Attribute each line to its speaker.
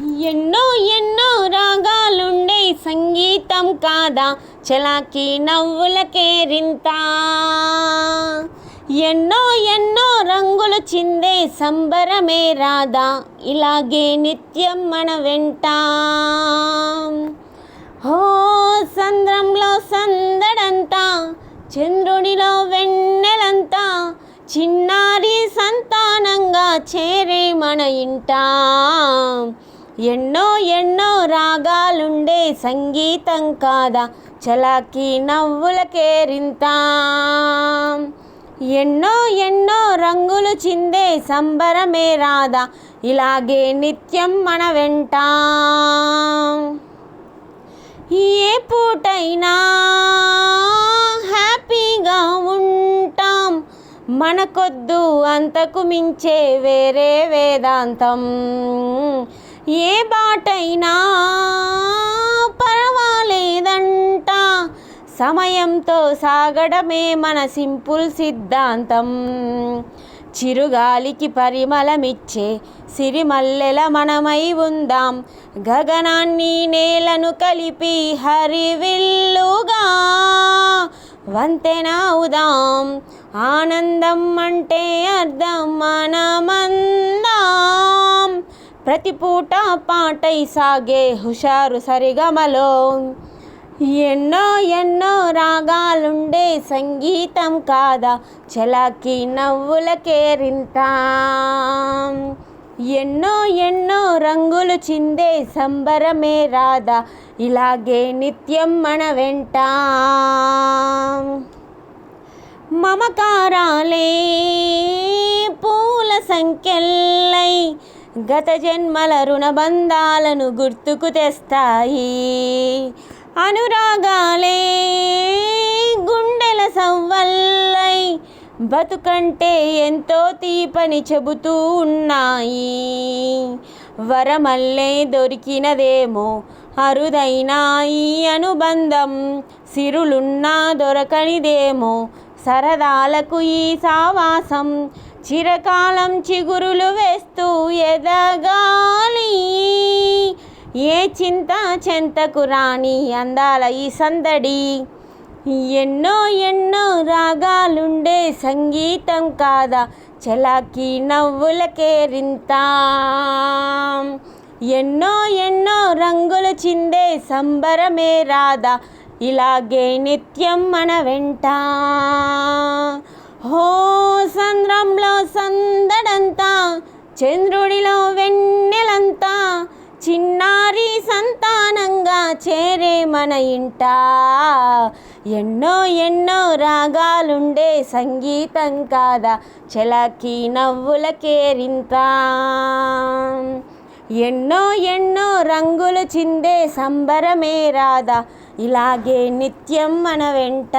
Speaker 1: ఎన్నో ఎన్నో రాగాలుండే సంగీతం కాదా? చలాకి నవ్వులకేరింత ఎన్నో ఎన్నో రంగులు చిందే సంబరమే రాదా ఇలాగే నిత్యం మన వెంట. హో సంద్రంలో సందడంతా చంద్రునిలో వెన్నెలంతా చిన్నారి సంతానంగా చేరే మన ఇంట. ఎన్నో ఎన్నో రాగాలుండే సంగీతం కాదా? చలాకి నవ్వులకేరింత ఎన్నో ఎన్నో రంగులు చిందే సంబరమే రాదా? ఇలాగే నిత్యం మన వెంట. ఏ పూటైనా హ్యాపీగా ఉంటాం. మనకొద్దు అంతకు మించే వేరే వేదాంతం. ఏ బాటైనా పర్వాలేదంట. సమయంతో సాగడమే మన సింపుల్ సిద్ధాంతం. చిరుగాలికి పరిమళమిచ్చే సిరిమల్లెల మనమై ఉందాం. గగనాన్ని నేలను కలిపి హరివిల్లుగా వంతెన ఉదాం ఆనందం అంటే అర్థం మనమ ప్రతి పూట పాటై సాగే హుషారు సరిగమలో. ఎన్నో ఎన్నో రాగాలుండే సంగీతం కాదా చలాకి నవ్వులకేరింత ఎన్నో ఎన్నో రంగులు చిందే సంబరమే రాదా ఇలాగే నిత్యం మన వెంట. మమకారాలే పూల సంఖ్యల్లై గత జన్మల రుణబంధాలను గుర్తుకు తెస్తాయి. అనురాగాలే గుండెల సవ్వల్లై బతుకంటే ఎంతో తీపని చెబుతూ ఉన్నాయి. వరమల్లే దొరికినదేమో అరుదైన ఈ అనుబంధం సిరులున్నా దొరకనిదేమో సరదాలకు ఈ సావాసం చిరకాలం చిగురులు వేస్తూ ఎదగాలి. ఏ చింత చెంతకు రాని అందాల ఈ సందడి. ఎన్నో ఎన్నో రాగాలుండే సంగీతం కాదా చలాకి నవ్వులకేరింత ఎన్నో ఎన్నో రంగులు చిందే సంబరమే రాదా ఇలాగే నిత్యం మన వెంట. హో సంద్రంలో సందడంతా చంద్రుడిలో వెన్నెలంతా చిన్నారి సంతానంగా చేరే మన ఇంట. ఎన్నో ఎన్నో రాగాలుండే సంగీతం కాదా చెలకి నవ్వులకేరింత ఎన్నో ఎన్నో రంగులు చిందే సంబరమే రాదా ఇలాగే నిత్యం మన వెంట.